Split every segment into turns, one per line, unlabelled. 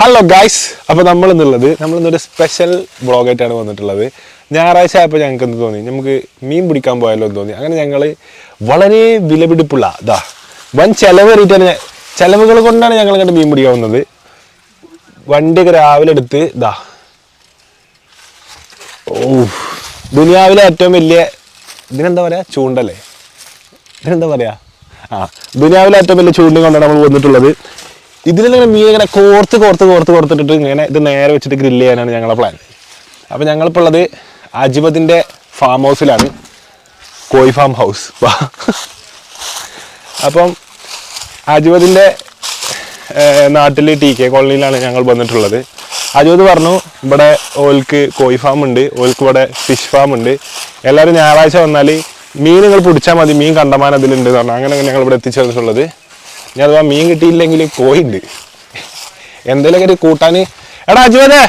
Hello guys അപ്പോൾ നമ്മൾ ഇന്നുള്ളത് നമ്മൾ ഇന്നൊരു സ്പെഷ്യൽ ബ്ലോഗായിട്ടാണ് വന്നിട്ടുള്ളത്. ഞായറാഴ്ച ആയപ്പോൾ ഞങ്ങൾക്ക് എന്ത് തോന്നി? നമുക്ക് മീൻ പിടിക്കാൻ പോയാലോ എന്ന് തോന്നി. അങ്ങനെ ഞങ്ങൾ വളരെ വിലപിടിപ്പുള്ള ഇതാ വൻ ചെലവേറിയിട്ടാണ് കയറിയിട്ടാണ് ചെലവുകൾ കൊണ്ടാണ് ഞങ്ങൾ ഇങ്ങോട്ട് മീൻ പിടിക്കാൻ വന്നത്. വണ്ടിയൊക്കെ രാവിലെ എടുത്ത് ഇതാ ഓ ദുനിയാവിലെ ഏറ്റവും വലിയ ഇതിനെന്താ പറയാ? ചൂണ്ടല്ലേ? ഇതിനെന്താ പറയാ? ആ ദുനിയാവിലെ ഏറ്റവും വലിയ ചൂണ്ടും കൊണ്ടാണ് നമ്മൾ വന്നിട്ടുള്ളത്. ഇതിലിങ്ങനെ മീൻ ഇങ്ങനെ കോർത്ത് കോർത്ത് കോർത്ത് കോർത്തിട്ടിട്ട് ഇങ്ങനെ ഇത് നേരെ വെച്ചിട്ട് ഗ്രില്ല് ചെയ്യാനാണ് ഞങ്ങളുടെ പ്ലാൻ അപ്പോൾ ഞങ്ങളിപ്പോൾ ഉള്ളത് അജിബത്തിന്റെ ഫാം ഹൗസിലാണ് കോഴി ഫാം ഹൗസ് അപ്പം അജിബത്തിന്റെ നാട്ടിൽ ടി കെ കോളനിയിലാണ് ഞങ്ങൾ വന്നിട്ടുള്ളത്. അജിബത്ത് പറഞ്ഞു ഇവിടെ ഓൽക്ക് കോഴി ഫാം ഉണ്ട് ഓൽക്ക് ഇവിടെ ഫിഷ് ഫാം ഉണ്ട്. എല്ലാവരും ഞായറാഴ്ച വന്നാൽ മീൻ നിങ്ങൾ പിടിച്ചാൽ മതി മീൻ കണ്ടമാനം അതിലുണ്ട് എന്ന് പറഞ്ഞു. അങ്ങനെ ഞങ്ങൾ ഇവിടെ എത്തിച്ചേർന്നിട്ടുള്ളത്. ഇനി അഥവാ മീൻ കിട്ടിയില്ലെങ്കിൽ കോയിണ്ട്. എന്തെങ്കിലും ഒരു കൂട്ടാൻ എടാ അജിബദേ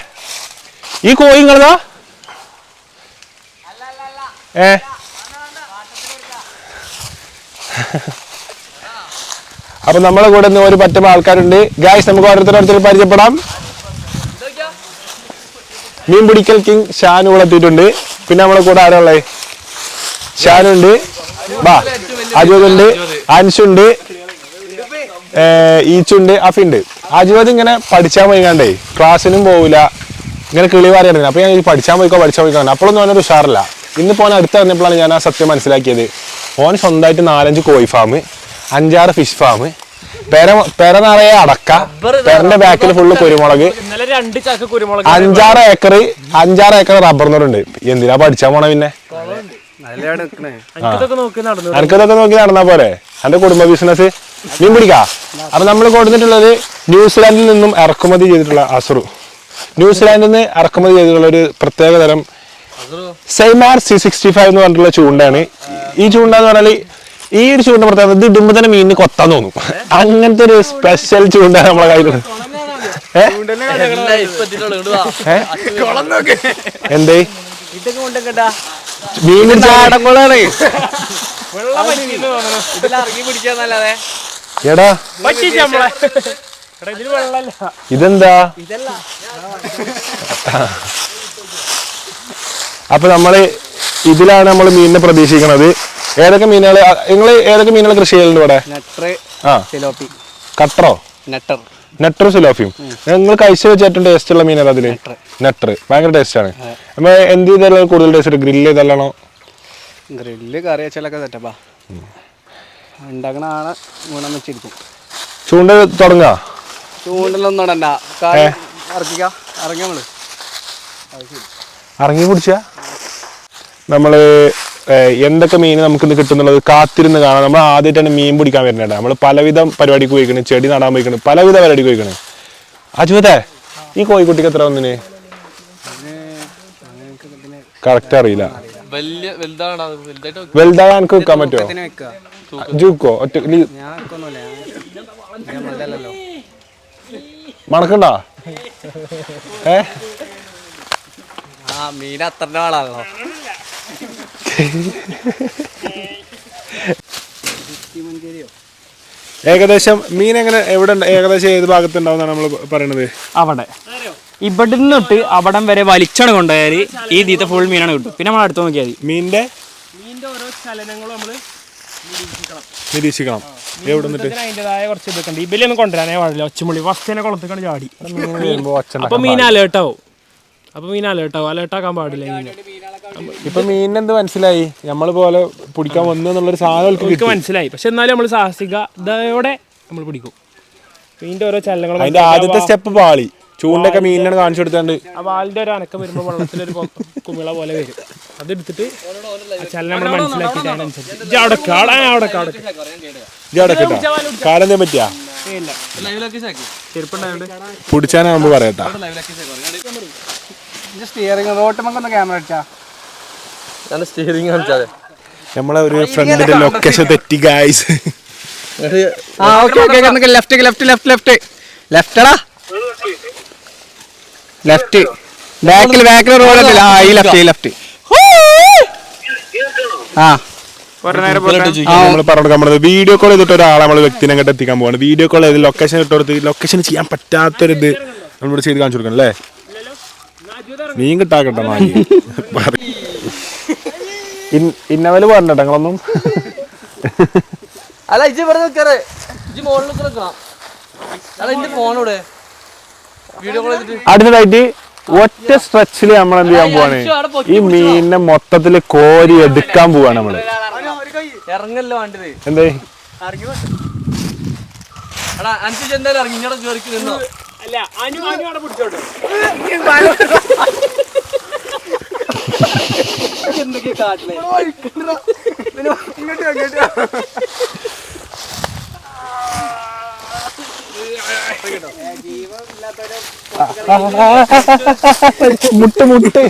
ഈ കോയി നിങ്ങളതാ ഏ? അപ്പൊ നമ്മളെ കൂടെ ഒരു പറ്റുന്ന ആൾക്കാരുണ്ട്. ഗായ്സ് നമുക്ക് ഓരോരുത്തരോരുത്തർ പരിചയപ്പെടാം. മീൻ പിടിക്കൽ കിങ് ഷാനു ഇവിടെ എത്തിയിട്ടുണ്ട്. പിന്നെ നമ്മളെ കൂടെ ആരാളെ ഷാനുണ്ട്. ബാ അജുണ്ട് അൻഷുണ്ട്. ഈച്ചുണ്ട് അഫിണ്ട് അജുവത് ഇങ്ങനെ പഠിച്ചാൻ പോയിക്കാണ്ടേ ക്ലാസ്സിനും പോവില്ല ഇങ്ങനെ കിളി പറയാറുണ്ട് അപ്പൊ ഞാൻ ഈ പഠിച്ചാൻ പോയിക്കോ പഠിച്ചാൽ പോയിക്കോ? അപ്പോഴൊന്നും അവനൊരു ഉഷാറില്ല. ഇന്ന് പോകാൻ അടുത്ത് പറഞ്ഞപ്പോഴാണ് ഞാൻ ആ സത്യം മനസ്സിലാക്കിയത്. ഓൻ സ്വന്തമായിട്ട് നാലഞ്ച് കോഴി ഫാം അഞ്ചാറ് ഫിഷ് ഫാം പെര പെര നിറയെ അടക്ക പെരന്റെ ബാക്കിൽ ഫുള്ള് കുരുമുളക്.
ഇന്നലെ രണ്ട് ചാക്ക് കുരുമുളക്
അഞ്ചാറ് ഏക്കർ അഞ്ചാറ് ഏക്കർ റബ്ബർ നോടുണ്ട് എന്തിനാ പഠിച്ചാ പോണ പിന്നെ?
അനക്കതൊക്കെ നോക്കി നടന്നു?
എനിക്കതൊക്കെ നോക്കി നടന്നാ പോരെ? എന്റെ കുടുംബ ബിസിനസ് മീൻ പിടിക്കാ? അപ്പൊ നമ്മൾ കൊടുത്തിട്ടുള്ളത് ന്യൂസിലാൻഡിൽ നിന്നും ഇറക്കുമതി ചെയ്തിട്ടുള്ള അസുറു. ന്യൂസിലാൻഡിൽ നിന്ന് ഇറക്കുമതി ചെയ്തിട്ടുള്ള ഒരു പ്രത്യേക തരം സെയ്മാർ സി സിക്സ്റ്റി ഫൈവ് എന്ന് പറഞ്ഞിട്ടുള്ള ചൂണ്ടയാണ്. ഈ ചൂണ്ട എന്ന് പറഞ്ഞാൽ ഈ ഒരു ചൂണ്ട പ്രത്യേകത ഇത് ഇടുമ്പോ തന്നെ മീനിന് കൊത്താൻ തോന്നും. അങ്ങനത്തെ ഒരു സ്പെഷ്യൽ ചൂണ്ട നമ്മളെ കയ്യിലുണ്ട്? എന്തേ? മീൻ
വെള്ളം
പിടിക്കാന്നല്ലാതെ.
എടാ ഇതെന്താ? അപ്പൊ നമ്മൾ ഇതിലാണ് നമ്മൾ മീനിനെ പ്രതീക്ഷിക്കുന്നത് ഏതൊക്കെ മീനുകൾ നിങ്ങൾ ഏതൊക്കെ മീനുകൾ കൃഷി ചെയ്യലുണ്ട് ഇവിടെ? കട്ടറോ?
നെട്ടർ.
നെട്ടറും സിലോഫിയും നിങ്ങൾ കഴിച്ചു വെച്ച ഏറ്റവും ടേസ്റ്റ് ഉള്ള മീനാണ് അതിൽ? നെട്ടർ. ഭയങ്കര ടേസ്റ്റ് ആണ്. അപ്പൊ എന്ത് ചെയ്താലും കൂടുതൽ ടേസ്റ്റ് ഗ്രില്ല് ചെയ്താലാണോ
ഗ്രില്ല് കറി വെച്ചാലൊക്കെ സെറ്റപ്പാ ഉണ്ടാക്കണ ആളെ ഗുണം വെച്ചിരിക്കും
ചൂണ്ട തുടങ്ങാ?
ചൂണ്ടലൊന്നും ഇടണ്ട ഇറക്കിക്ക. ഇറങ്ങി നമ്മൾ.
ഇറങ്ങി പിടിച്ച? നമ്മൾ എന്തൊക്കെ മീൻ നമുക്ക് ഇന്ന് കിട്ടുന്നുള്ളത് കാത്തിരുന്ന് കാണാം. നമ്മൾ ആദ്യമായിട്ടാണ് മീൻ പിടിക്കാൻ വരുന്നത് നമ്മൾ പലവിധം പരിപാടിക്ക് പോയിക്കണ്. ചെടി നടാൻ പോയിക്കണ്. പലവിധ പരിപാടിക്ക് പോയിക്കണ്. അജുവത്തെ ഈ കോഴിക്കുട്ടിക്ക് എത്ര ഒന്നിന് കറക്റ്റ് അറിയില്ല.
വലിയ വലുതാണ്? വലുതായിട്ട്
വലുതായ എനിക്ക് വെക്കാൻ പറ്റുമോ?
ഇതിനെ വെക്കുക
ജൂക്കോ ഒറ്റ നീ
ഞാൻ വെക്കൊന്നുമില്ല. ഞാൻ
മണക്കണ്ടാ? ഏ?
ആ മീൻ അത്രന്റെ ആളാണല്ലോ.
ഏകദേശം മീൻ എങ്ങനെ എവിടെ ഉണ്ട്? ഏകദേശം ഏത് ഭാഗത്തുണ്ടാവുന്നാണ് നമ്മൾ പറയണത്?
അവിടെ. ഇവിടെ തൊട്ട് അവിടം വരെ വലിച്ചാണ് കൊണ്ടുപോയാൽ ഈ ദീത്ത ഫുൾ മീനാണ് കിട്ടും പിന്നെ നമ്മൾ അടുത്ത് നോക്കിയാൽ മതി.
മീനിന്റെ?
മീനിന്റെ ഓരോ ചലനങ്ങളും നമ്മൾ
നിരീക്ഷിക്കണം. എവിടെ നിന്നിട്ട്?
കുറച്ച് ഇതൊക്കെ ഉണ്ട് ഇബിലൊന്നും കൊണ്ടുവരാനേ പാടില്ല. ഒച്ചമുള്ളി. ഫസ്റ്റ് തന്നെ കുളത്തേക്കാണ് ചാടി അപ്പൊ മീൻ അലേർട്ടാവും. അപ്പൊ മീൻ അലേർട്ടാവും. അലേർട്ടാക്കാൻ പാടില്ല മീന്.
ഇപ്പൊ മനസ്സിലായി? നമ്മൾ പോലെ പിടിക്കാൻ വന്നു എന്നുള്ളൊരു സാധനം
മനസ്സിലായി. പക്ഷെ എന്നാലും നമ്മൾ സാഹസിക ഇതോടെ നമ്മൾ പിടിക്കും. മീനിന്റെ ഓരോ ചലനങ്ങളും
അതിന്റെ ആദ്യത്തെ സ്റ്റെപ്പ് പാളി. ചൂണ്ടൊക്കെ മീനിനാണ് കാണിച്ചു കൊടുത്താണ്ട്
ആ വാലിന്റെ ഒരു അനക്കം വരുമ്പോൾ വെള്ളത്തിലൊരു കുമിള പോലെ വരും. അതെടുത്തിട്ട് മനസ്സിലാക്കിട്ട് ചലനം നമ്മൾ മനസ്സിലാക്കിയിട്ട് അതിനനുസരിച്ച് ഇജ്ജ് അവിടെ നിക്ക്, അവിടെ അവിടെ നിക്ക്, അവിടെ നിക്ക്.
ഇജ്ജ് അവിടെ കിട്ടാ. കാലെന്തേ പറ്റിയാ? പിടിച്ചാനാകുമ്പോ പറയട്ടാ.
സ്റ്റിയറിംഗ് ക്യാമറ അടിച്ചാ.
സ്റ്റിയറിംഗ് കാണിച്ചാതെ.
നമ്മളെ ഒരു ഫ്രണ്ടിന്റെ ലൊക്കേഷൻ തെറ്റി ഗായ്സ്
ആ okay okay left left left left ലെഫ്റ്റടാ left ബാക്കിൽ ബാക്കിൽ റോഡ് ആ ഈ ലെഫ്റ്റ് ഈ ലെഫ്റ്റ് ആ.
പറഞ്ഞു വീഡിയോ കോൾ ചെയ്തിട്ട് ഒരാളെ നമ്മൾ വ്യക്തിനെ അങ്ങോട്ട് എത്തിക്കാൻ പോവാണ്. വീഡിയോ കോൾ ചെയ്ത് ലൊക്കേഷൻ ഇട്ടോടത്ത് ലൊക്കേഷൻ ചെയ്യാൻ പറ്റാത്തൊരിത് നമ്മളിവിടെ ചെയ്ത് കാണിച്ചു കൊടുക്കണം അല്ലേ? മീൻ കിട്ടാക്കട്ടെ ഇന്നവൽ പറഞ്ഞോ ഞങ്ങളൊന്നും.
അല്ല ഇജ്ജ് ഇവിടെ നിൽക്കാറ് ഇജ്ജ് മോളിൽ നിൽക്കണം. അല്ല ഇന്റെ ഫോണോടെ
അടുത്തതായിട്ട് ഒറ്റ സ്ട്രെച്ചിൽ നമ്മൾ എന്ത് ചെയ്യാൻ പോവാണ്? ഈ മീനിനെ മൊത്തത്തിൽ കോരി എടുക്കാൻ പോവാണ് നമ്മൾ.
ഇറങ്ങല്ലോ വേണ്ടത്.
എന്തേ?
ഇറങ്ങി ഇങ്ങോട്ട് കയറി നിന്നോ
അല്ല അനു അനു അവിടെ പിടിച്ചോട്ടെ
എന്തൊക്കെ കാട്ടില്ലേ
മുട്ട് മുട്ട്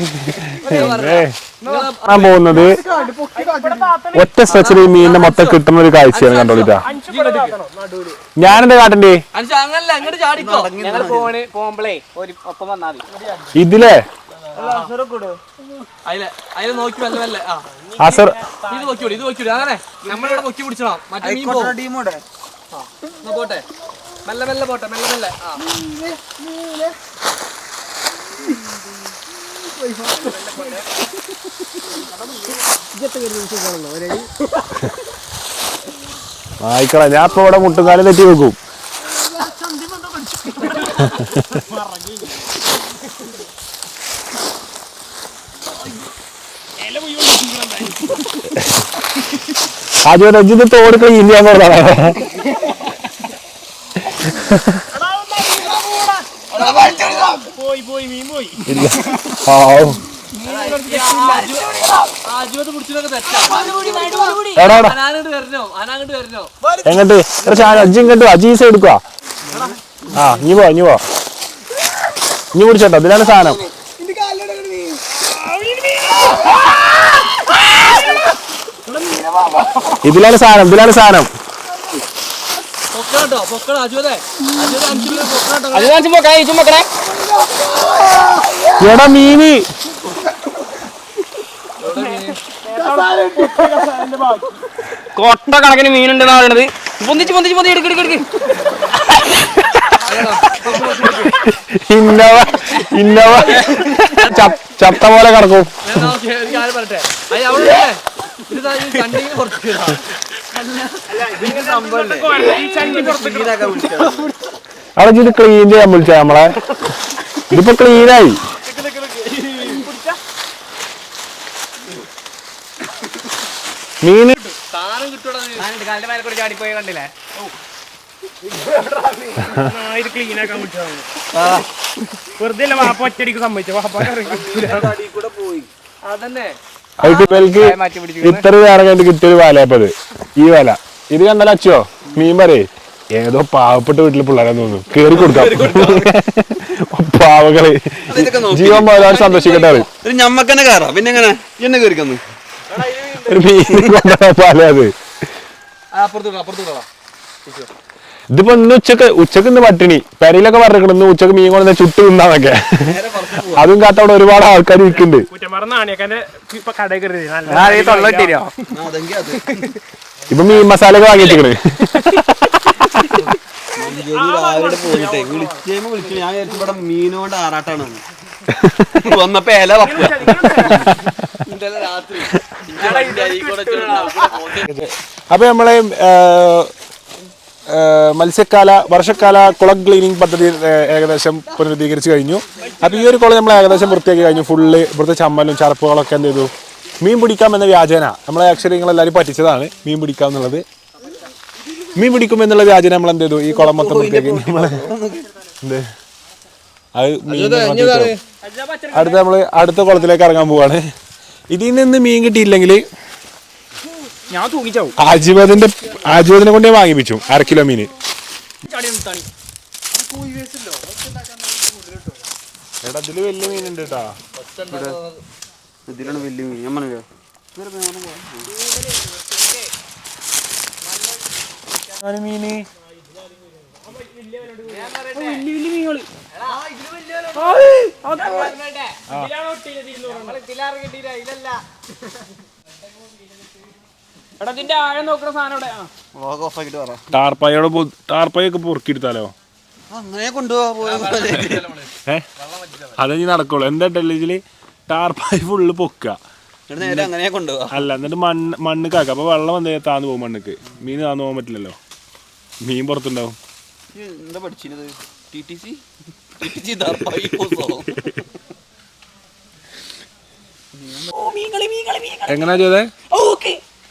ഞാൻ പോകുന്നത് ഒറ്റ സ്ട്രെച്ചിൽ ഈ മീനിനെ മൊത്തം കിട്ടുന്ന ഒരു കാഴ്ചയാണ് കണ്ടോളിട്ടാ ഞാനെന്താ കാട്ടണ്ടേ ഇതിലെ
നോക്കി
അസർ
ഇത് നോക്കിയോടി ഇത് നോക്കിയോടി അങ്ങനെ നമ്മളിവിടെ പൊക്കി പിടിച്ചോ മറ്റേ മീൻ പോകും ആ, പോട്ടെ മെല്ലെ മെല്ലെ പോട്ടെ മെല്ലെ മെല്ലെ. ആ.
ആയിക്കള ഞാൻ ഇപ്പൊ ഇവിടെ മുട്ടുകാലം തെറ്റി വെക്കും. ആദ്യം രഞ്ജിത്ത് തോട് ക്ലീൻ ചെയ്യാൻ പറഞ്ഞതാണ്
പോയി പോയി മീൻ പോയി.
എങ്ങട്ട്? അജി ഇങ്ങോട്ട് അജീസ് എടുക്കുക ആ ഇനി പോ ഇനി പോ ഇനി പിടിച്ചോട്ടോ. ഇതിലാണ് സാധനം. ഇതിലാണ് സാധനം ഇതിലാണ് സാധനം.
പൊക്കണട്ടോ പൊക്കണ അജുവതെ അജുവതെ അഞ്ചു മിനിറ്റ് പൊക്കണട്ടോ
അത് കാണിച്ചു പോക്കേ
എടാ മീന്
കൊട്ട കണക്കിന് മീനുണ്ടെന്നാ പറയണത്. പൊന്തിച്ച് പൊന്തിച്ച് പൊന്തി എടുക്ക് എടുക്ക് എടുക്ക്.
ഇന്നവ ഇന്നവ. ചത്ത- ചത്ത പോലെ കിടക്കും
അവിടെ? ഇത്
ക്ലീൻ ചെയ്യാൻ വിളിച്ച നമ്മളെ. ഇതിപ്പോ ക്ലീനായി മീന്
സാധനം കിട്ടൂടാ നീ.
കാലിന്റെ മേലെ കൂടി ചാടിപ്പോയി കണ്ടില്ലേ?
ഇത് ക്ലീൻ ആക്കാൻ വിളിച്ചതാണ്. വെറുതെ അല്ല വാപ്പ ഒറ്റടിക്ക് സമ്മതിച്ചു? വാപ്പ
അതന്നെ.
ഇവൽക്ക് ഇത്ര നേരം കിട്ടിയൊരു വലയപ്പത് ഈ വല. ഇത് കണ്ടാലും അച്ചോ മീൻ പറയേ. ഏതോ പാവപ്പെട്ട വീട്ടിലെ പിള്ളേരാന്ന് തോന്നുന്നു. കേറി കൊടുക്കാം. പാവകളെ ജീവൻ പോയാൽ സന്തോഷിക്കട്ടെ
ഞമ്മക്കന്നെ കയറാം പിന്നെ എങ്ങനെ? എന്നെ കയറിക്കുന്നു
ഒരു മീൻ കൊണ്ടുവരാൻ പാലേ അത്. ഇതിപ്പോ ഇന്ന് ഉച്ചയ്ക്ക് ഉച്ചയ്ക്ക് ഇന്ന് പട്ടിണി. പെരയിലൊക്കെ പറഞ്ഞിരിക്കണം ഇന്ന് ഉച്ചയ്ക്ക് മീൻ കൊണ്ടുവന്ന ചുട്ട് തിന്നാന്നൊക്കെ. അതും കാത്ത അവിടെ ഒരുപാട് ആൾക്കാർ
ആണിയൊക്കെ ഇപ്പൊ
മീൻ മസാല ഒക്കെ വാങ്ങിയിട്ടിക്കണ്
രാവിലെ പോയിട്ടേ വിളിച്ചേമ വിളിച്ചു ഞാൻ വിചാരിച്ചു ഇവിടെ മീനോണ്ട് ആറാട്ടാണ്. വന്നപ്പോ ഇല വപ്പ.
രാത്രി. ഇന്റെ വണ്ടി അരി കൂടെ ചെന്ന്
അപ്പൊ നമ്മളെ മത്സ്യക്കാല വർഷക്കാല കുളം ക്ലീനിങ് പദ്ധതി ഏകദേശം പുനരുദ്ധീകരിച്ച് കഴിഞ്ഞു. അപ്പൊ ഈ ഒരു കുളം നമ്മൾ ഏകദേശം വൃത്തിയാക്കി കഴിഞ്ഞു. ഫുള്ള് ഇവിടുത്തെ ചമ്മലും ചരപ്പുകളൊക്കെ എന്ത് ചെയ്തു? മീൻ പിടിക്കാം എന്ന വ്യാജന. നമ്മളെ ആക്ച്വലി നിങ്ങളെല്ലാവരും പറ്റിച്ചതാണ് മീൻ പിടിക്കാം എന്നുള്ളത്. മീൻ പിടിക്കും എന്നുള്ള വ്യാജന നമ്മൾ എന്ത് ചെയ്തു? ഈ കുളം മൊത്തം വൃത്തിയാക്കി. നമ്മൾ എന്ത്? അത് അടുത്ത നമ്മൾ അടുത്ത കുളത്തിലേക്ക് ഇറങ്ങാൻ പോവാണ്. ഇതിൽ നിന്ന് മീൻ കിട്ടിയില്ലെങ്കിൽ
ഞാൻ തൂങ്ങിച്ചാവും
ആജീവതിന്റെ ആജീവതിനെ കൊണ്ടേ വാങ്ങിപ്പിച്ചു. അര കിലോ മീന് എടാ ഇതിൽ വലിയ മീനുണ്ട് കേട്ടാ
ഇതിലാണ് വലിയ മീൻ. ഞാൻ പറഞ്ഞു
മീന്.
എടാ ഇതിന്റെ ആഴം നോക്കുന്ന സാധനം ഇവിടെ
ടാർപ്പായോടെ ടാർപ്പായൊക്കെ പൊറുക്കിയെടുത്താലോ?
അങ്ങനെ കൊണ്ടുപോവാ
ഏ? അത് ഇനി നടക്കുള്ളൂ. എന്താ ടെലിജിൽ ടാർപ്പായി ഫുള്ള് പൊക്കുക
നേരെ അങ്ങനെ കൊണ്ടുപോവാ.
അല്ല എന്നിട്ട് മണ്ണ് മണ്ണ് കാക്കുക അപ്പൊ വെള്ളം എന്താ താന്ന് പോകും മണ്ണക്ക്. മീൻ താന്ന് പോകാൻ പറ്റില്ലല്ലോ. മീൻ പുറത്തുണ്ടാവും.
എന്താ പഠിച്ചിരുന്നത് T T C T T C ദർബായി പുസ്തകം
എങ്ങനെയാ ചെയ്തേ?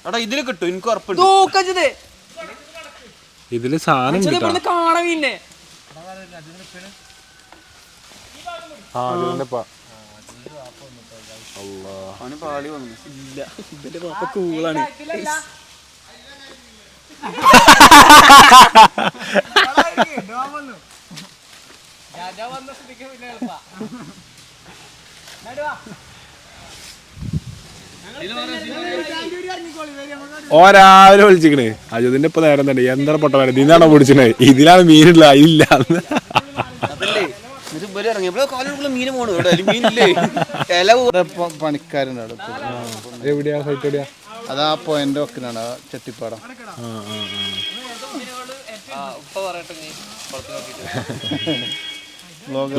എടാ ഇതിൽ കിട്ടും. എനിക്ക് ഉറപ്പുണ്ട്.
തൂക്കച്ചത്
ഇതിൽ സാധനം ഉണ്ട് ട്ടാ.
കാണ മീനെ
ആ അതിന്റെ പ-
അവന് പാളി
രാവിലെ വിളിച്ചിക്കണ്. അജുദിന്റെ ഇപ്പൊ നേരം തന്നെ. എന്തര പൊട്ട വേണം ഇതിനാണോ പിടിച്ചത്? ഇതിലാണ് മീനില്ല ഇല്ല
പണിക്കാരുണ്ട്.
എവിടെയാ? സൈറ്റ് എവിടെയാ?
അത് ആ പോയിന്റ് വെക്കണാണ് ആ ചെട്ടിപ്പാടം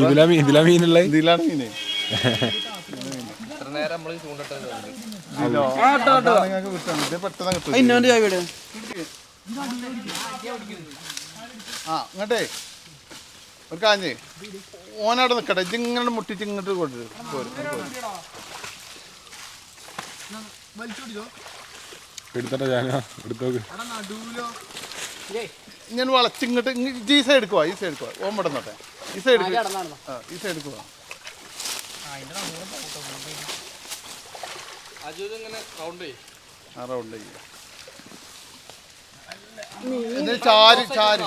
ഇതിലാ മീൻ ഇതിലാ മീനുള്ള
ഇതിലാണ് മീന് നേരം നമ്മൾ നിങ്ങൾക്ക്
ചായ വീട്
ആ ഇങ്ങോട്ടേ. ഒരു കാഞ്ഞ് ഓനവിടെ നിൽക്കട്ടെ ഇങ്ങനെ മുട്ടിച്ച് ഇങ്ങോട്ട് കൊണ്ടുവരും പോരും
എടുത്തട്ടെ ഞാനാ? എടുത്തോക്ക്.
ഞാൻ വളച്ചിങ്ങോട്ട് ഈ സൈഡ് എടുക്കുവാ ഈ സൈഡ് എടുക്കുവാ ഓൻ സൈഡ് നോട്ടെ ഈ സൈഡ് ഈ സൈഡ് എടുക്കുവാ ആ റൗണ്ട് ചെയ്യും എന്നിട്ട് ചാരി ചാരി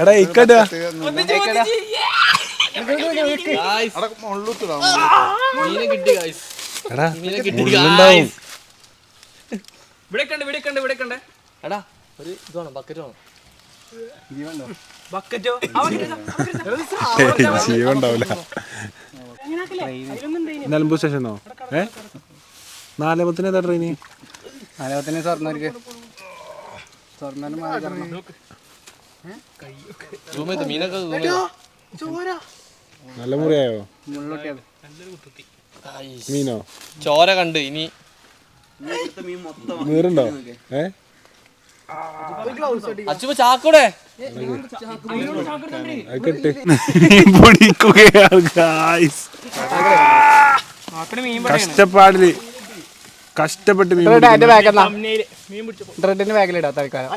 എടാ ഇക്കടാ
അവിടെ മുള്ളുത്തിടാം
മീനെ കിട്ടി ഗായ്സ്
എടാ
മീനെ കിട്ടി
മുള്ളുണ്ടാവും.
ഇവിടെ കണ്ട് ഇവിടെ കണ്ട് ഇവിടെ കണ്ട് എടാ ഒരു ഇത് വേണം ബക്കറ്റ് വേണം. ബക്കറ്റോ
ജീവൻ ഉണ്ടാവില്ല. നിലമ്പൂർ സ്റ്റേഷനോ? ഏ? നാലമ്പത്തിന് ഏതാ ട്രെയിന്
നാലാമത്തിന് സ്വർണർക്ക് സ്വർണന്
മീനൊക്കെ
നല്ല മുറിയായോ? മീനോ?
ചോര കണ്ട് ഇനി
നീറുണ്ടോ ഏ?
ചാക്കൂടെ.
കഷ്ടപ്പാടിൽ കഷ്ടപ്പെട്ട്
ഡ്രെഡിന്റെ ബാഗിലിടാ തൽക്കാലം.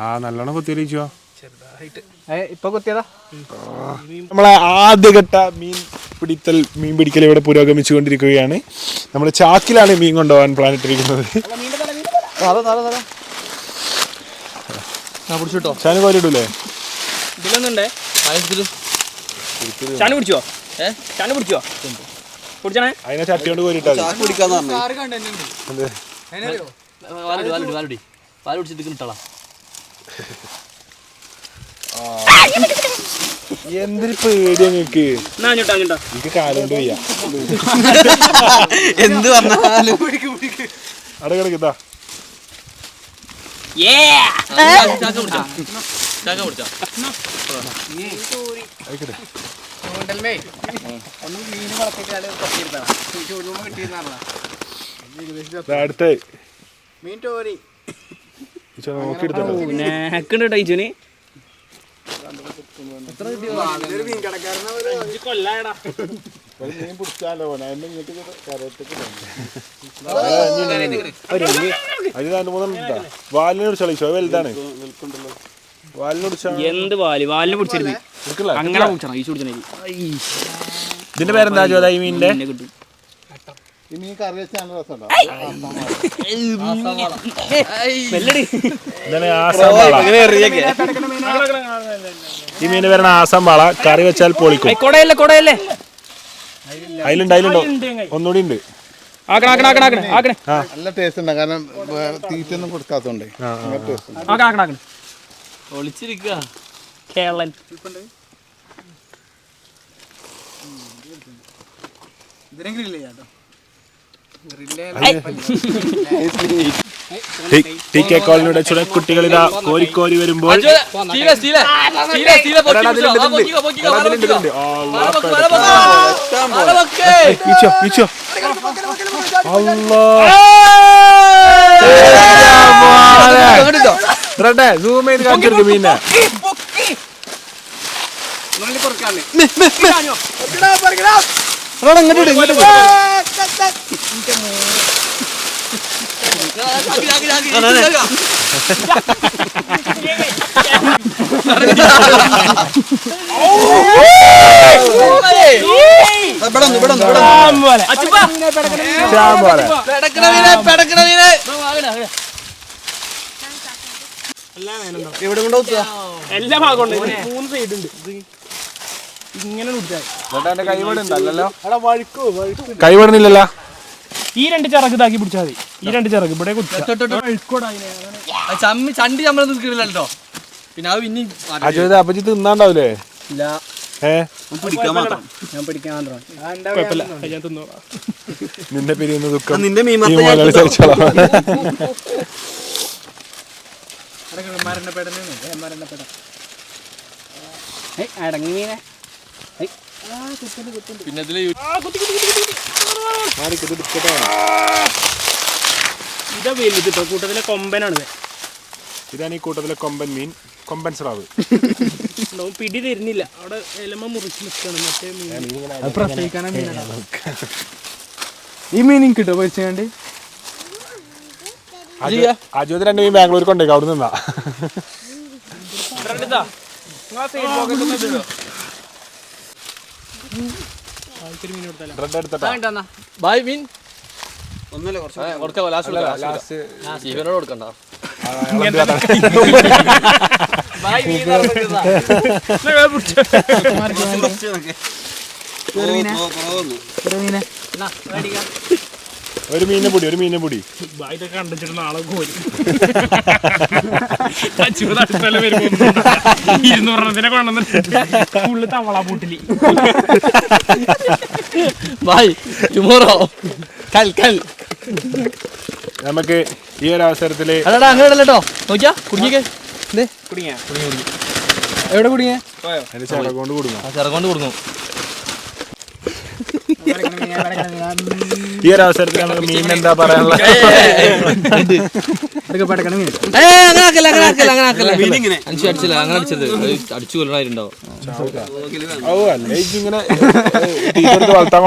ആ നല്ലോണം കുത്തിയൊലിച്ചോ
ഇപ്പൊ കുത്തിയതാ?
നമ്മളെ ആദ്യഘട്ട മീൻ പിടിത്തൽ മീൻ പിടിക്കൽ ഇവിടെ പുരോഗമിച്ചുകൊണ്ടിരിക്കുകയാണ്. നമ്മൾ ചാക്കിലാണ് മീൻ കൊണ്ടുപോകാൻ പ്ലാൻ ഇട്ടിരിക്കുന്നത്
പിടിച്ചിട്ടോ?
ചാന് കോരിടൂലേ
ഇതിലൊന്നുണ്ടേ?
ആയിരത്തിൽ
ചാന് പിടിച്ചോ? ഏ ചാന് പിടിച്ചോ? പിടിച്ചണേ?
അതിനെ ചട്ടി കൊണ്ട് കോരിട്ടാ
ചാക്ക് പിടിക്കാന്ന് പറഞ്ഞു.
വാലുടി വാലുടി വാലുടി. വാൽ പിടിച്ചിട്ട് കിട്ടളാ
എന്തൊരു പേടി നിങ്ങക്ക്? എനിക്ക് കാലുകൊണ്ട് വയ്യ.
എന്ത് പറഞ്ഞാലും
അവിടെ കിടക്കിതാ അടുത്ത നോക്കിയെടുത്തോ
നേക്കുണ്ട്
മീൻ പിടിച്ചാലോ? ഇങ്ങോട്ട്
അത് രണ്ട് മൂന്നെണ്ണം വാലിനെ വലുതാണ്. വാലിനെ
എന്ത് വാൽ? വാലിന് അങ്ങനെ പിടിച്ചണം.
ഇതിന്റെ പേരെന്താ ജോദാ ഈ മീനിന്റെ?
കിട്ടും.
കറി നല്ല രസമുണ്ടോ?
ഈ മീന് വരണ ആസാം വാള കറി വെച്ചാൽ പൊളിക്കും.
കൊടയല്ലേ കൊടയല്ലേ?
അതിലുണ്ട് അതിലുണ്ടോ? ഒന്നുകൂടി ഉണ്ട്.
ആക്കണ ആക്കണ ആക്കണ ആക്കണ ആക്കണേ.
നല്ല ടേസ്റ്റ് ഉണ്ട്. കാരണം തീറ്റ തീറ്റൊന്നും കൊടുക്കാത്തോണ്ട് നല്ല ടേസ്റ്റ് ഉണ്ട്.
ആക്കണ ആക്കണ ആക്കണ.
ഒളിച്ചിരിക്കുക
കേരളൻ.
ഇതിനെ ഗ്രില്ല് ചെയ്യാം കേട്ടോ
ടി കെ കോളനിയുടെ ചുടക്കുട്ടികൾ ഇതാ കോരിക്കോരി വരുമ്പോൾ സൂം ചെയ്ത് കാണിച്ചെടുക്കും
ആക്കി,
കുത്തുക.
എല്ലാ ഭാഗവും ഉണ്ട് മൂന്ന് സൈഡ് ഉണ്ട് ഇങ്ങനെ
കൈവിടുന്നില്ലല്ലോ
ഈ രണ്ട് ചിറക് ഇതാക്കി പിടിച്ചാൽ മതി. ഈ രണ്ട് ചിറക് ഇവിടെ
ചണ്ടി നമ്മളൊന്നും കിട്ടില്ല കേട്ടോ പിന്നെ അത് പിന്നെ
അപ്പച്ചി
ഇല്ല.
നിന്റെ പിരിയുന്ന ദുഃഖം.
നിന്റെ
മരണപ്പെടണേ മരണപ്പെട ഏയ് അടങ്ങി മീനെ. ഏയ്.
പിന്നെ ഇതിൽ
ഇതാ വലുത് ഇപ്പൊ കൂട്ടത്തിലെ കൊമ്പനാണ് ഇത്.
ഇതാണ് ഈ കൂട്ടത്തിലെ കൊമ്പൻ മീൻ കൊമ്പൻ സ്രാവ്.
പിടി തരുന്നില്ല. അവിടെ എലമ മുറിച്ച് നിൽക്കണം മറ്റേ മീൻ.
പ്രസവിക്കാനാ മീനാണ്. ഈ മീൻ കിട്ടോ പൊരിച്ചാണ്ട്
അജോത് രണ്ട് മീൻ ബാംഗ്ലൂർ കൊണ്ടേക്ക് അവിടെ നിന്നാ റെഡ് എടുത്തട്ടാ.
ബൈ മീൻ
ഒന്നല്ല കുറച്ച്
ആ, കൊടുക്കാം ലാസ്റ്റ് ജീവനോട് കൊടുക്കണ്ട.
കുറച്ച് നോക്ക്. ഓ, ഓ, കുറവൊന്നു.
മീനെ
ഒരു മീനിനെ പൊടി ഒരു മീനിനെ പൊടി.
ഇതൊക്കെ കണ്ടിച്ചിട്ട് നാളെ കോരി. അച്ചുവത് അടുത്തല്ല വരുമ്പോ ഇരുന്നൂറെണ്ണത്തിനെ കൊണ്ടുവന്നിട്ട് ഫുള്ള് തവള പൂട്ടിൽ.
ബായ് ടുമോറോ കൽ കൽ
നമുക്ക് ഈ ഒരു അവസരത്തിൽ
അല്ലടാ അങ്ങനെ അല്ലട്ടോ നോക്കിയാ കുടുങ്ങിക്കേ.
എവിടെ കുടുങ്ങി
എവിടെ കുടുങ്ങിയാ? കൊണ്ട് കൊടുക്കും.
ചെറുകൊണ്ട് കൊടുക്കും.
ഈ ഒരു അവസരത്തിൽ നമുക്ക് മീൻ എന്താ പറയാനുള്ള.
അടിച്ചു കൊല്ലണായിട്ടുണ്ടാവും.
വളർത്താൻ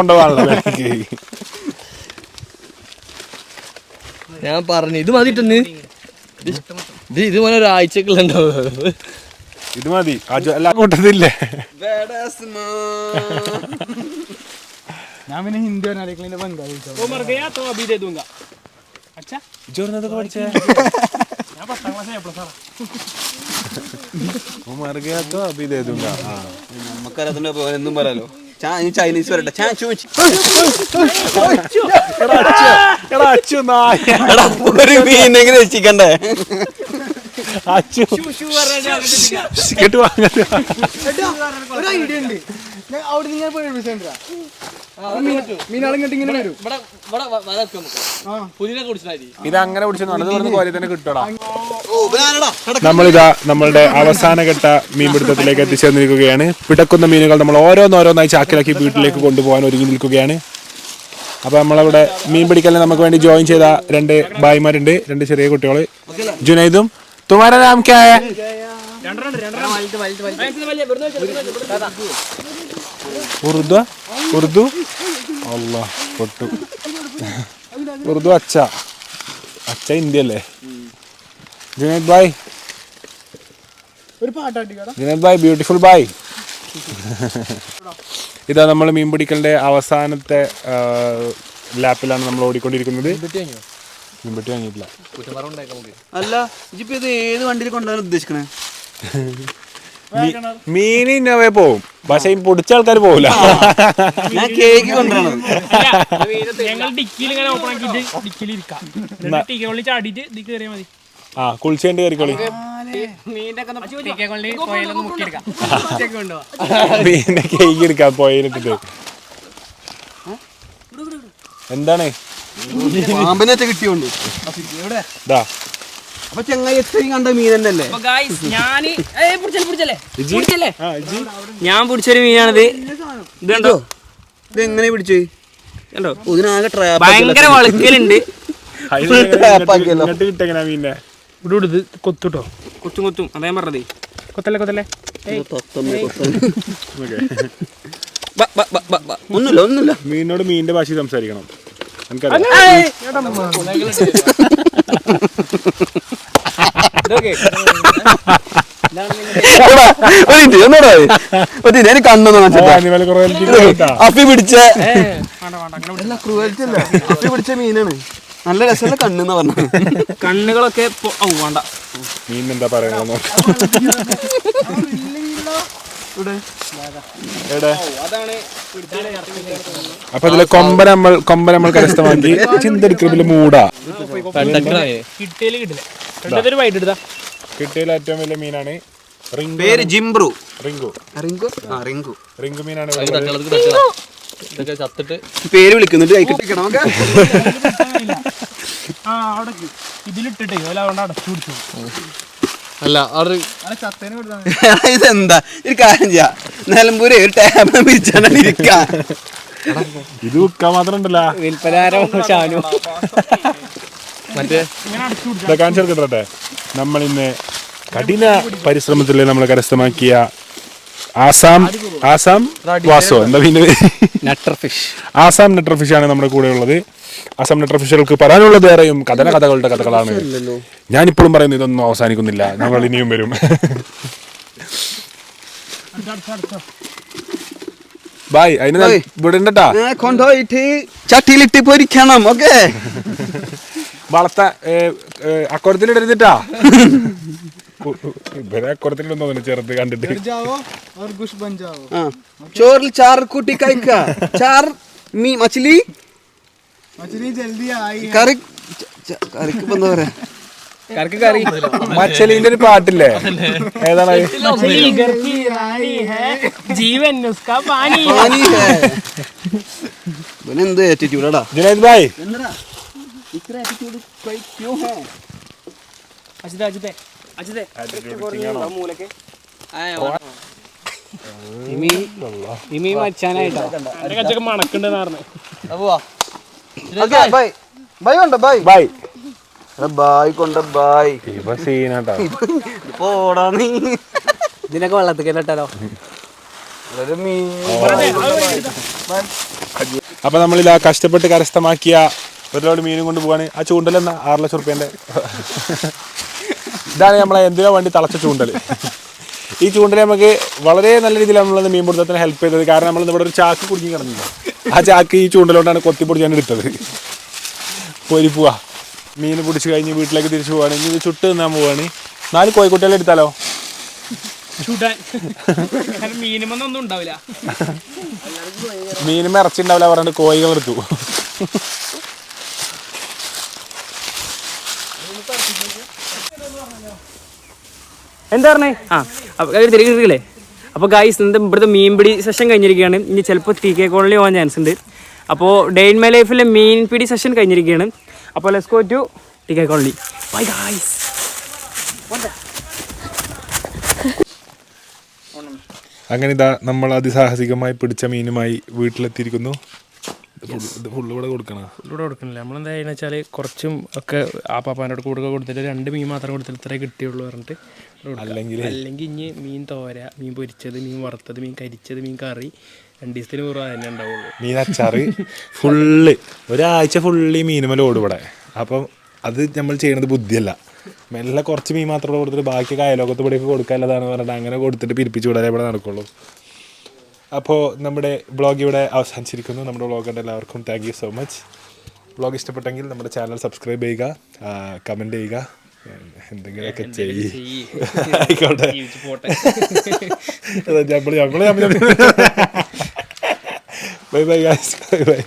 ഞാൻ പറഞ്ഞു ഇത് മതിട്ടെന്ന് ഇത് ഇതുപോലെ ഒരാഴ്ചക്കുള്ള ഉണ്ടാവും
ഇത് മതി. എല്ലാ കൂട്ടത്തില്ലേ.
ഞാൻ പിന്നെ ഹിന്ദി പറഞ്ഞാൽ ബംഗാളി
വിളിച്ചോ മർ ഗയാ തോ അഭി ദേ ദൂംഗാ അച്ഛാ?
ജോർന്നതൊക്കെ പഠിച്ചേ?
ഞാൻ പത്താം ക്ലാസ്
എപ്പോഴും
സാറാ നമുക്കറിയാത്തതിന്റെ എന്നും പറയാലോ. ചൈനീസ് വരട്ടെ.
ഞാൻ
ചോദിച്ചു ഒരു മീനെങ്കിലും രക്ഷിക്കണ്ടേ
കേട്ടു
അവിടെ നിങ്ങൾ
ഇത് അങ്ങനെ നമ്മളിതാ നമ്മളുടെ അവസാന ഘട്ട മീൻപിടുത്തത്തിലേക്ക് എത്തിച്ചേർന്നിരിക്കുകയാണ് പിടക്കുന്ന മീനുകൾ നമ്മൾ ഓരോന്നോരോന്നായി ചാക്കിലാക്കി വീട്ടിലേക്ക് കൊണ്ടുപോകാൻ ഒരുങ്ങി നിൽക്കുകയാണ്. അപ്പോൾ നമ്മളവിടെ മീൻ പിടിക്കലിന് നമുക്ക് വേണ്ടി ജോയിൻ ചെയ്ത രണ്ട് ഭായിമാരുണ്ട്. രണ്ട് ചെറിയ കുട്ടികൾ ജുനൈദും തുമാര നാം ക്യാ ഹൈ? ഉറുദു ഉറുദു. അല്ലാ പൊട്ടു. ഉറുദു അച്ഛ അച്ഛ ഇന്ത്യ അല്ലേ ജുനൈദ് ബായ്
ഒരു ആടിക്കടാ
ജുനൈദ് ബായ് ബ്യൂട്ടിഫുൾ ബായ് ഇതാ നമ്മൾ മീൻ പിടിക്കലിന്റെ അവസാനത്തെ ലാപ്പിലാണ് നമ്മൾ ഓടിക്കൊണ്ടിരിക്കുന്നത്. മീൻപെട്ടി വാങ്ങിയിട്ടില്ല.
അല്ല ഇജിപ്പോ ഇത് ഏത് വണ്ടിയിൽ കൊണ്ടുപോകാൻ ഉദ്ദേശിക്കണേ?
മീൻ ഇന്നവേ പോവും. പക്ഷെ ഈ പൊടിച്ച ആൾക്കാർ പോവില്ല.
ഞാൻ കേക്ക് കൊണ്ടുവരണം
ഞങ്ങൾ ഡിക്കിയിൽ ഇങ്ങനെ ഓപ്പൺ ആക്കിയിട്ട് ഡിക്കിയിൽ ഇരിക്കാം. എന്നിട്ട് ടിക്ക കൊള്ളി ചാടിയിട്ട് ഇതിൽ കയറിയാൽ മതി.
ആ കുളിച്ചേണ്ടി കയറിക്കോളി മീനിന്റെ കേക്ക് എടുക്കാം പോയിലിട്ടിട്ട് എന്താണ്?
പാമ്പിനെ കിട്ടിയോണ്ട്. അപ്പൊ ചെങ്ങായി എത്രയും കണ്ട മീൻ തന്നെയല്ലേ?
അല്ലേ ഞാൻ പിടിച്ചല്ലേ പിടിച്ചല്ലേ? പിടിച്ചല്ലേ? ഞാൻ പിടിച്ചൊരു മീനാണിത്. ഇത് കണ്ടോ
ഇത്? എങ്ങനെ പിടിച്ചു?
കണ്ടോ
ഇതിനാകെ ട്രാപ്പ്
ഭയങ്കര വളക്കലുണ്ട്
കിട്ടെങ്ങനെ
ഇവിടെ ഇവിടെ കൊത്തുട്ടോ.
കൊത്തും കൊത്തും. അതേ പറഞ്ഞത്.
കൊത്തല്ലേ കൊത്തല്ലേ?
ബ, ബ, ബ, ബ, ബ. ഒന്നുമില്ല ഒന്നുമില്ല.
മീനോട് മീനിന്റെ ഭാഷ സംസാരിക്കണം.
ഞാൻ കണ്ണൊന്നും അപ്പി പിടിച്ച ക്രൂവൽറ്റി അല്ല? അപ്പി പിടിച്ച മീനാണ്. നല്ല രസമുള്ള കണ്ണെന്ന് പറഞ്ഞു
കണ്ണുകളൊക്കെ വേണ്ട.
മീൻ എന്താ പറയണെന്ന് എവിടെ? അപ്പൊ ഇതിലെ കൊമ്പ നമ്മൾ കൊമ്പ നമ്മൾ കരസ്ഥമാക്കി. ചിന്തെടുക്കുന്നതിൽ മൂടാ.
കിട്ടിയാൽ കിട്ടില്ല. രണ്ടതൊരു വൈകിട്ട് എടുത്താ
കിട്ടിയതിൽ ഏറ്റവും വലിയ മീനാണ്
പേര് ജിംബ്രു.
റിങ്കു.
റിങ്കു? ആ റിങ്കു.
റിങ്കു മീനാണ്.
ഇതൊക്കെ ചത്തിട്ട്
പേര് വിളിക്കുന്നുണ്ട്. കൈ കിട്ടിക്കണം
ആ അവിടെ ഇതിലിട്ടിട്ടേ. അല്ല അവിടെ അടച്ചു പിടിച്ചു
അല്ല
ഇതെന്താ? ഒരു കാര്യം ചെയ്യാ. നിലമ്പൂര് ഒരു ടാബ് പിരിച്ചാണ് ഇരിക്കാ.
ഇത് വിൽക്കാൻ മാത്രം ഉണ്ടല്ല
വിൽപ്പനാരോ
മറ്റേ?
കാണിച്ചു കിട്ടട്ടെ നമ്മൾ ഇന്ന് കഠിന പരിശ്രമത്തിൽ നമ്മൾ കരസ്ഥമാക്കിയ ആസാം ആസാം വാസോ. എന്താ പിന്നെ?
നട്ടർ ഫിഷ്.
ആസാം നെട്ടർ ഫിഷ് ആണ് നമ്മുടെ കൂടെ ഉള്ളത് അസം ലെറ്റർ ഒഫീഷ്യലുകൾക്ക് പറയാനുള്ളത് വേറെയും കഥന കഥകളുടെ കഥകളാണ്. ഞാനിപ്പോഴും പറയുന്നത് ഇതൊന്നും അവസാനിക്കുന്നില്ല. ഞങ്ങൾ ഇനിയും വരും. ബായ് അതിന് ഇവിടെ ഉണ്ടട്ടാ
കൊണ്ടുപോയിട്ട് ചട്ടിയിലിട്ട് പൊരിക്കണം ഓക്കെ?
വളർത്ത അക്കുറത്തിലിടരുതിട്ടാ ചെറുത് കണ്ടിട്ട്.
ചോറിൽ ചാറ് കൂട്ടി കഴിക്കാർ മീ മച്ചിലി? കറി കറിക്ക് എന്താ പറയാ?
കറിക്ക് കറി.
മച്ചലിന്റെ ഒരു പാട്ടില്ലേ? ഏതാണ്?
ജീവൻ.
ഇവനെന്ത് ആറ്റിറ്റ്യൂഡാടാ
ജുനൈദ് ഭായ്.
അജിതേ അജിതേ അജിതേ. മൂലക്ക്. ഇമി മച്ചാനായിട്ടോ?
മണക്കുണ്ടെന്ന് പറഞ്ഞു.
ബൈ. ബൈ ഉണ്ടോ ബൈ?
ഭായ്
ബായ് കൊണ്ട ബായ്.
ഇവ സീനാട്ടാ.
പോടാ നീ.
ഇതിനൊക്കെ വെള്ളത്തിൽ കേട്ടോ
അപ്പൊ നമ്മളിൽ ആ കഷ്ടപ്പെട്ട് കരസ്ഥമാക്കിയ ഒരുപാട് മീനും കൊണ്ട് പോവാണ്. ആ ചൂണ്ടലെന്ന ആറ് ലക്ഷം റുപ്യന്റെ ഇതാണ് നമ്മളെ എന്തിനോ വേണ്ടി തളച്ച ചൂണ്ടൽ? ഈ ചൂണ്ടൽ നമുക്ക് വളരെ നല്ല രീതിയിൽ നമ്മളത് മീൻ പിടുത്തത്തിന് ഹെൽപ്പ് ചെയ്തത്. കാരണം നമ്മൾ ഇവിടെ ഒരു ചാക്ക് കുടുങ്ങി കിടന്നില്ല ആ ചാക്ക് ഈ ചൂണ്ടലോണ്ടാണ് കൊത്തിപ്പൊടി ഞാൻ എടുത്തത് പോരി പോവാ. മീൻ പിടിച്ച് കഴിഞ്ഞ് വീട്ടിലേക്ക് തിരിച്ചു പോവാണ്. ഇനി ഇത് ചുട്ട് തിന്നാൻ പോവാണ്. നാല് കോഴിക്കുട്ടികളെ എടുത്താലോ?
ചൂടാൻ. കാരണം മിനിമം ഒന്നും ഉണ്ടാവില്ല.
മീനും ഇറച്ചി ഉണ്ടാവില്ല പറഞ്ഞിട്ട് കോഴികൾ എടുത്തു.
എന്താ പറഞ്ഞേ? ആ തിരികെ തിരികെ അപ്പോൾ ഗായ്സ് എന്താ ഇവിടുത്തെ മീൻപിടി സെഷൻ കഴിഞ്ഞിരിക്കുകയാണ്. ഇനി ചിലപ്പോൾ ടി കെ കോളനി പോകാൻ ചാൻസ് ഉണ്ട്. അപ്പോൾ ഡേ ഇൻ മൈ ലൈഫിലെ മീൻ പിടി സെഷൻ കഴിഞ്ഞിരിക്കുകയാണ്. അപ്പോൾ let's go to T K colony bye guys
അങ്ങനെ ഇതാ നമ്മൾ അതിസാഹസികമായി പിടിച്ച മീനുമായി വീട്ടിലെത്തിയിരിക്കുന്നു. ഇത് ഫുള്ള് ഇവിടെ കൊടുക്കണ
ഇവിടെ കൊടുക്കണില്ല. നമ്മളെന്താ ചെയ്യുന്ന വെച്ചാൽ കുറച്ചും ഒക്കെ ആ പാപ്പാനോട് കൂടെ കൊടുത്തിട്ട് രണ്ട് മീൻ മാത്രം കൊടുത്തിട്ട് ഇത്രേ കിട്ടിയുള്ളൂ പറഞ്ഞിട്ട്
അല്ലെങ്കിൽ
അല്ലെങ്കിൽ ഇനി മീൻ തോര മീൻ പൊരിച്ചത് മീൻ വറുത്തത് മീൻ കരിച്ചത് മീൻ കറി രണ്ട് ദിവസത്തിന് കുറവ് തന്നെ ഉണ്ടാവുള്ളൂ.
മീൻ അച്ചാറ് ഫുള്ള്. ഒരാഴ്ച ഫുള്ള് മീനുമല ഓടും ഇവിടെ. അപ്പം അത് നമ്മൾ ചെയ്യണത് ബുദ്ധിയല്ല. മെല്ലെ കുറച്ച് മീൻ മാത്രം കൊടുത്തിട്ട് ബാക്കി അയലോകത്ത് ഇവിടെയൊക്കെ കൊടുക്കാനുള്ളതാണ് പറഞ്ഞിട്ട് അങ്ങനെ കൊടുത്തിട്ട് പിരിപ്പിച്ചു വിടാനേ ഇവിടെ നടക്കുള്ളൂ. അപ്പോൾ നമ്മുടെ ബ്ലോഗ് ഇവിടെ അവസാനിച്ചിരിക്കുന്നു. നമ്മുടെ ബ്ലോഗ് കണ്ട എല്ലാവർക്കും thank you so much blog ഇഷ്ടപ്പെട്ടെങ്കിൽ നമ്മുടെ ചാനൽ സബ്സ്ക്രൈബ് ചെയ്യുക കമന്റ് ചെയ്യുക എന്തെങ്കിലുമൊക്കെ ചെയ്യ്. ആയിക്കോട്ടെ. Bye bye guys bye bye